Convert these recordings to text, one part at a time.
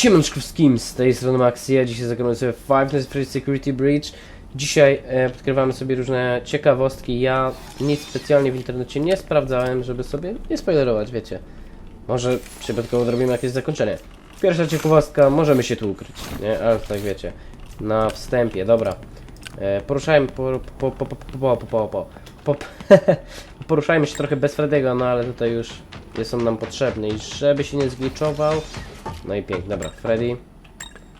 Siemanczkowskim, z tej strony Maxi, ja dzisiaj zagramy sobie Five Nights at Security Breach. Dzisiaj e, sobie różne ciekawostki, ja nic specjalnie w internecie nie sprawdzałem, żeby sobie nie spoilerować, wiecie. Może przypadkowo zrobimy jakieś zakończenie. Pierwsza ciekawostka, możemy się tu ukryć, nie? Ale tak wiecie, na wstępie, dobra. E, poruszajmy, po, po, po, po, po, po, po, po, po, poruszajmy się trochę bez Frediego, no ale tutaj już jest on nam potrzebny i żeby się nie zgliczował, no i pięknie, dobra, Freddy.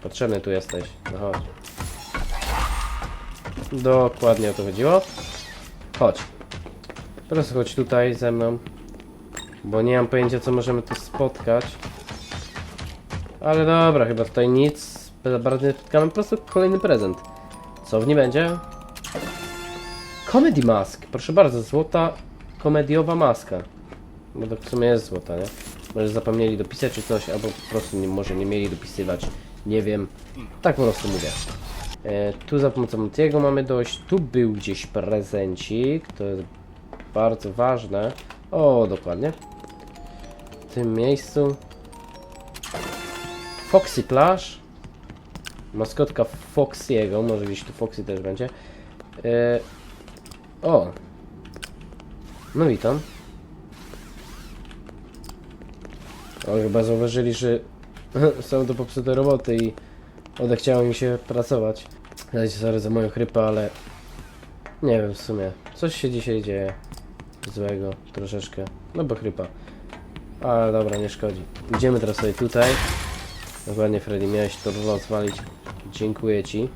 Potrzebny tu jesteś. No chodź. Dokładnie o to chodziło. Chodź. Teraz chodź tutaj ze mną. Bo nie mam pojęcia co możemy tu spotkać. Ale dobra, chyba tutaj nic bardzo nie spotkamy. Po prostu kolejny prezent. Co w nim będzie? Comedy Mask. Proszę bardzo, złota komediowa maska. Bo to w sumie jest złota, nie? Może zapomnieli dopisać czy coś, albo po prostu nie, może nie mieli dopisywać. Nie wiem. Tak po prostu mówię. E, tu za pomocą Matiego mamy dojść. Tu był gdzieś prezencik. To jest bardzo ważne. O, dokładnie. W tym miejscu. Foxy Plash. Maskotka Foxiego. Może gdzieś tu Foxy też będzie. E, o. No witam. O, chyba zauważyli, że są to popsute roboty i odechciało mi się pracować. Dajcie sorry za moją chrypę, ale nie wiem w sumie. Coś się dzisiaj dzieje złego troszeczkę. No bo chrypa. Ale dobra, nie szkodzi. Idziemy teraz sobie tutaj. Dokładnie Freddy, miałeś to rozwalić. Dziękuję ci.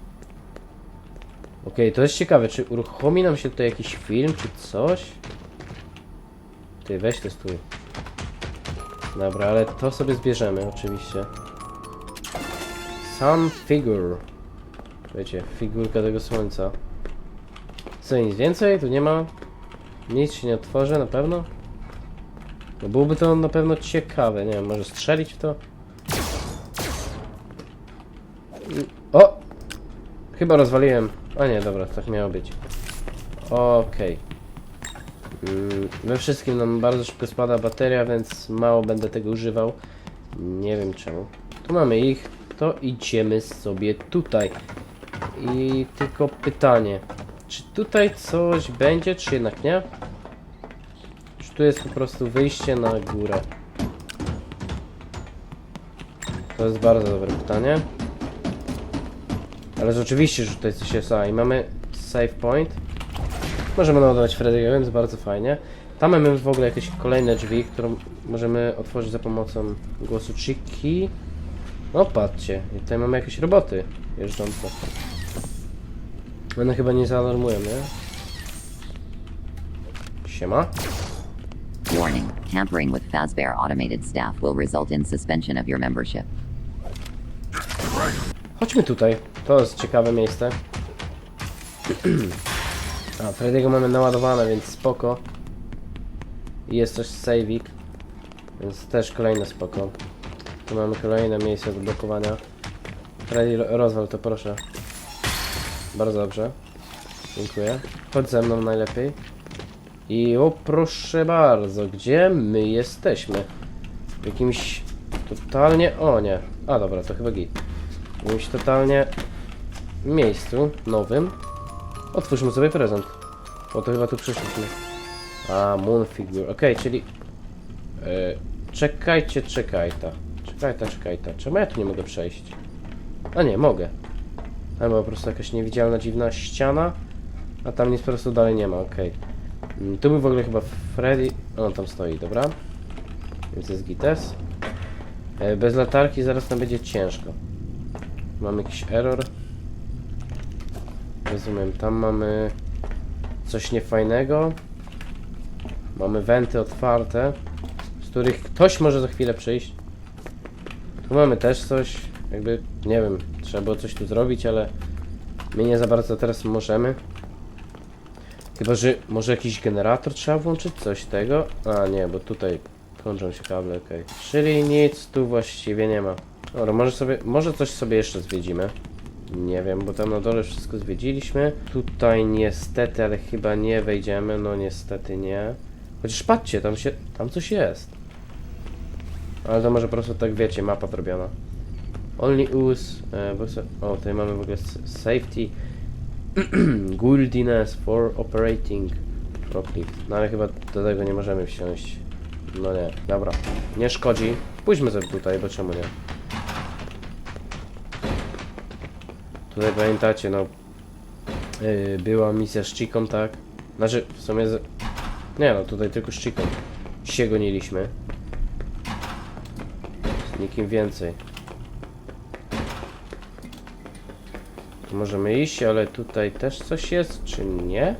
Okej, to jest ciekawe, czy uruchomi nam się tutaj jakiś film, czy coś? Ty, weź to stój. Dobra, ale to sobie zbierzemy oczywiście. Sun Figure. Wiecie, figurka tego słońca. Co, nic więcej? Tu nie ma? Nic się nie otworzy, na pewno? No byłoby to na pewno ciekawe, nie wiem, może strzelić w to? O! Chyba rozwaliłem. A nie, dobra, tak miało być. Okej. Mm, We wszystkim nam bardzo szybko spada bateria, więc mało będę tego używał. Nie wiem czemu. Tu mamy ich, to idziemy sobie tutaj. I tylko pytanie, czy tutaj coś będzie, czy jednak nie? Czy tu jest po prostu wyjście na górę? To jest bardzo dobre pytanie. Ale rzeczywiście, że tutaj coś jest. A, i mamy save point. Możemy naładować Freddy'ego, więc bardzo fajnie. Tam mamy w ogóle jakieś kolejne drzwi, które możemy otworzyć za pomocą głosu Chiki. O, patrzcie, i tutaj mamy jakieś roboty jeżdżące. One chyba nie zaalarmują, nie? Siema. Warning, tampering with Fazbear automated staff will result in suspension of your membership. Chodźmy tutaj. To jest ciekawe miejsce. A, Freddy'ego mamy naładowane, więc spoko. I jest też saving. Więc też kolejne spoko. Tu mamy kolejne miejsce do blokowania. Freddy, ro- rozwal to proszę. Bardzo dobrze. Dziękuję. Chodź ze mną najlepiej. I o proszę bardzo, gdzie my jesteśmy? W jakimś totalnie... O nie. A dobra, to chyba git. W jakimś totalnie miejscu nowym. Otwórzmy sobie prezent. Bo to chyba tu przyszliśmy. A, Moon Figure. Okej, czyli... E, czekajcie, czekajta. Czekajta, czekajta. Czemu ja tu nie mogę przejść? A nie, mogę. Albo po prostu jakaś niewidzialna, dziwna ściana. A tam nic po prostu dalej nie ma, okej. Mm, Tu był w ogóle chyba Freddy... On tam stoi, dobra. Więc jest gites. E, bez latarki zaraz nam będzie ciężko. Mamy jakiś error. Rozumiem, tam mamy coś niefajnego. Mamy wenty otwarte, z których ktoś może za chwilę przyjść. Tu mamy też coś, jakby, nie wiem, trzeba było coś tu zrobić, ale my nie za bardzo teraz możemy. Chyba, że może jakiś generator trzeba włączyć, coś tego? A nie, bo tutaj kończą się kable, okej. Czyli nic tu właściwie nie ma. Dobra, może sobie, może coś sobie jeszcze zwiedzimy. Nie wiem, bo tam na dole wszystko zwiedziliśmy. Tutaj niestety, ale chyba nie wejdziemy. No niestety nie. Chociaż patrzcie, tam się, tam coś jest. Ale to może po prostu tak wiecie, mapa zrobiona. Only use... E, o, tutaj mamy w ogóle safety. Guildiness for operating forklift. No ale chyba do tego nie możemy wsiąść. No nie, dobra. Nie szkodzi. Pójdźmy sobie tutaj, bo czemu nie? Tutaj pamiętacie, no... Yy, była misja z Chiką, tak? Znaczy, w sumie... Z... Nie no, tutaj tylko z Chiką się goniliśmy. Z nikim więcej. Tu Możemy iść, ale tutaj też coś jest, czy nie?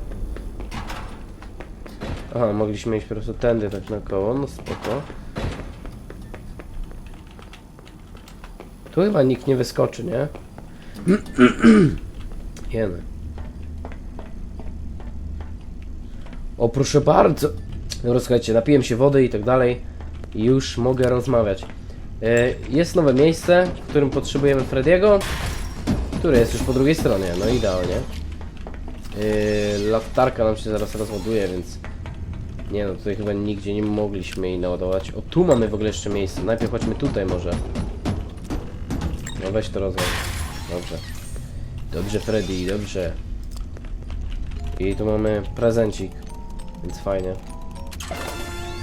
Aha, mogliśmy iść po prostu tędy tak na koło, no spoko. Tu chyba nikt nie wyskoczy, nie? Jeny. O, proszę bardzo. Dobra, słuchajcie, napiłem się wody i tak dalej. I już mogę rozmawiać. E, Jest nowe miejsce, w którym potrzebujemy Frediego, który jest już po drugiej stronie. No idealnie. Yy, latarka nam się zaraz rozładuje, więc nie no, tutaj chyba nigdzie nie mogliśmy jej naładować. O, tu mamy w ogóle jeszcze miejsce. Najpierw chodźmy tutaj może. No weź to rozwal. Dobrze. Dobrze, Freddy, dobrze. I tu mamy prezencik, więc fajnie.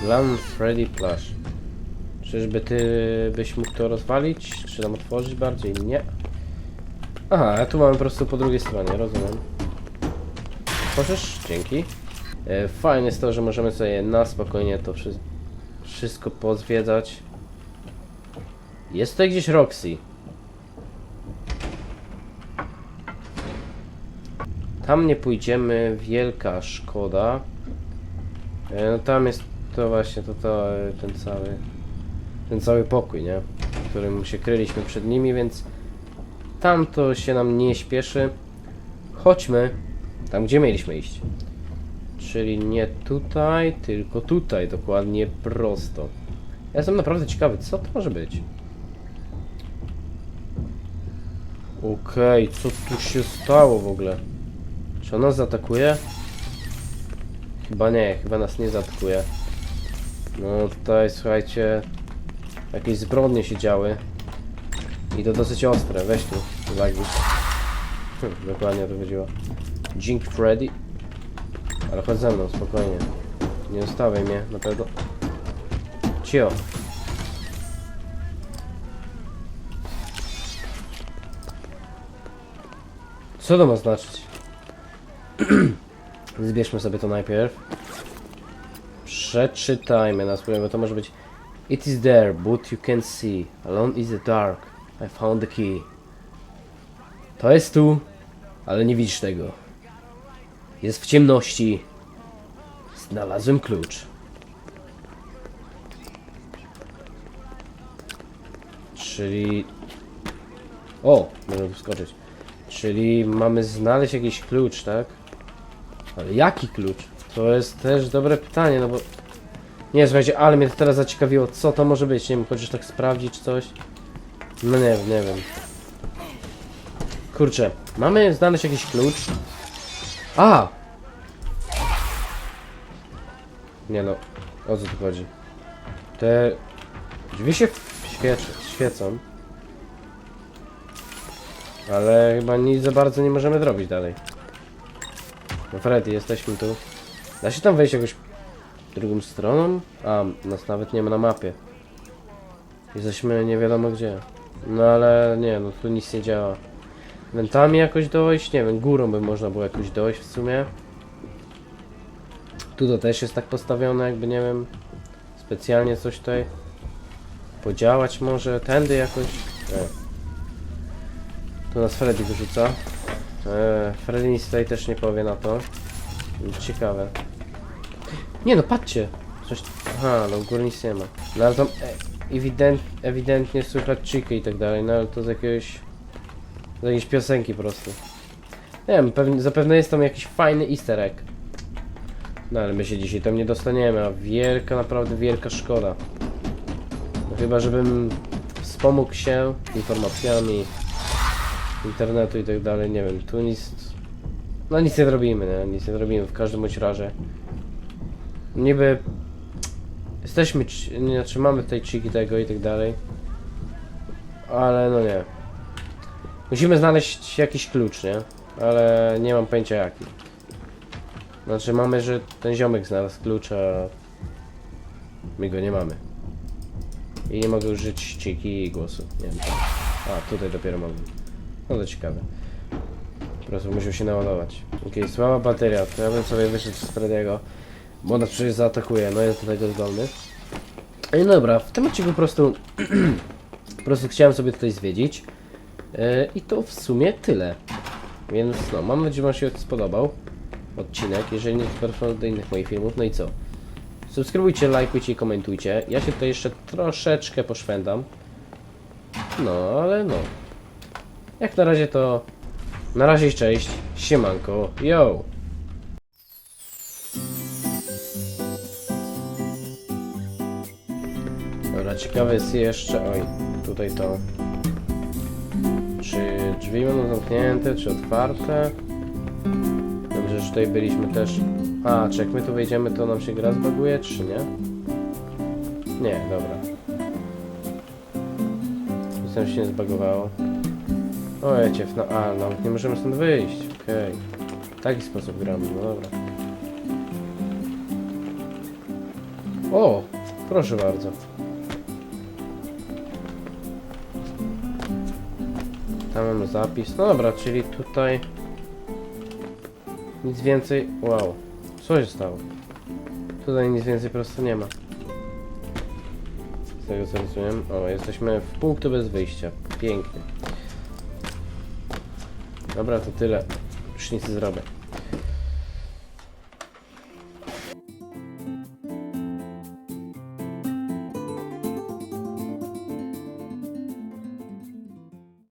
Glam Freddy Plush. Czyżby ty byś mógł to rozwalić? Czy tam otworzyć bardziej? Nie. Aha, a tu mamy po prostu po drugiej stronie, rozumiem. Możesz? Dzięki. E, Fajne jest to, że możemy sobie na spokojnie to wszy wszystko pozwiedzać. Jest tutaj gdzieś Roxy. Tam nie pójdziemy, wielka szkoda. E, No tam jest to właśnie, to, to e, ten cały, ten cały pokój, nie? W którym się kryliśmy przed nimi, więc tam to się nam nie śpieszy. Chodźmy tam, gdzie mieliśmy iść. Czyli nie tutaj, tylko tutaj, dokładnie prosto. Ja jestem naprawdę ciekawy, co to może być. Okej, co tu się stało w ogóle? Czy ona zaatakuje? Chyba nie, chyba nas nie zaatakuje. No tutaj, słuchajcie, jakieś zbrodnie się działy. I to dosyć ostre, weź tu, zagisz. Hm, dokładnie to chodziło. Dzięki Freddy. Ale chodź ze mną, spokojnie. Nie zostawiaj mnie, na pewno. Cio. Co to ma znaczyć? Zbierzmy sobie to najpierw. Przeczytajmy na spróbuję, bo to może być It is there, but you can see. Alone is the dark. I found the key. To jest tu, ale nie widzisz tego. Jest w ciemności. Znalazłem klucz. Czyli... O, możemy tu skoczyć. Czyli mamy znaleźć jakiś klucz, tak? Ale jaki klucz? To jest też dobre pytanie, no bo... Nie, słuchajcie, ale mnie to teraz zaciekawiło, co to może być, nie wiem, chociaż tak sprawdzić coś. No nie wiem, nie wiem. Kurczę, mamy znaleźć jakiś klucz. A! Nie no, o co tu chodzi? Te drzwi się świecz, świecą. Ale chyba nic za bardzo nie możemy zrobić dalej. No Freddy, jesteśmy tu. Da się tam wejść jakoś drugą stroną? A, nas nawet nie ma na mapie. Jesteśmy nie wiadomo gdzie. No ale nie, no tu nic nie działa. Wentami jakoś dojść? Nie wiem, górą by można było jakoś dojść w sumie. Tu to też jest tak postawione, jakby nie wiem. Specjalnie coś tutaj podziałać może. Tędy jakoś. Nie. Tu nas Freddy wyrzuca. E, Freddy nic tutaj też nie powie na to. Ciekawe. Nie no, patrzcie! Coś... Aha, no u góry nic nie ma. No ale tam e, ewident, ewidentnie słychać chicky i tak dalej, no ale to z jakiegoś... Z jakiejś piosenki po prostu. Nie wiem, zapewne jest tam jakiś fajny easter egg. No ale my się dzisiaj tam nie dostaniemy, a wielka, naprawdę wielka szkoda. No, chyba, żebym wspomógł się informacjami internetu i tak dalej, nie wiem, tu nic... No nic nie zrobimy, nie? Nic nie zrobimy w każdym bądź razie. Niby... Jesteśmy, nie, znaczy mamy tutaj chiki tego i tak dalej. Ale no nie. Musimy znaleźć jakiś klucz, nie? Ale nie mam pojęcia jaki. Znaczy mamy, że ten ziomek znalazł klucz, a my go nie mamy. I nie mogę użyć ściki i głosu. Nie wiem. A, tutaj dopiero mogę. No to ciekawe. Po prostu musiał się naładować. Okej, słaba bateria, to ja bym sobie wyszedł z Frediego, bo nas przecież zaatakuje, no jest do tego zdolny. No dobra, w tym odcinku po prostu, po prostu chciałem sobie tutaj zwiedzić. Yy, I to w sumie tyle. Więc no, mam nadzieję, że Wam się spodobał odcinek. Jeżeli nie, zapraszam do innych moich filmów. No i co? Subskrybujcie, lajkujcie i komentujcie. Ja się tutaj jeszcze troszeczkę poszwędam. No, ale no. Jak na razie to... Na razie cześć. Siemanko. Yo! Dobra, ciekawe jest jeszcze... Oj, tutaj to... Czy drzwi będą zamknięte, czy otwarte? Dobrze, że tutaj byliśmy też... A, czy jak my tu wejdziemy, to nam się gra zbaguje, czy nie? Nie, dobra. Nic nam się nie zbagowało. O, jecie, no, a, nawet nie możemy stąd wyjść, okej. W taki sposób gramy, no dobra. O, proszę bardzo. Tam mamy zapis. No dobra, czyli tutaj nic więcej. Wow, co się stało? Tutaj nic więcej po prostu nie ma. Z tego co rozumiem. O, jesteśmy w punktu bez wyjścia. Pięknie. Dobra, to tyle. Już nic nie zrobię.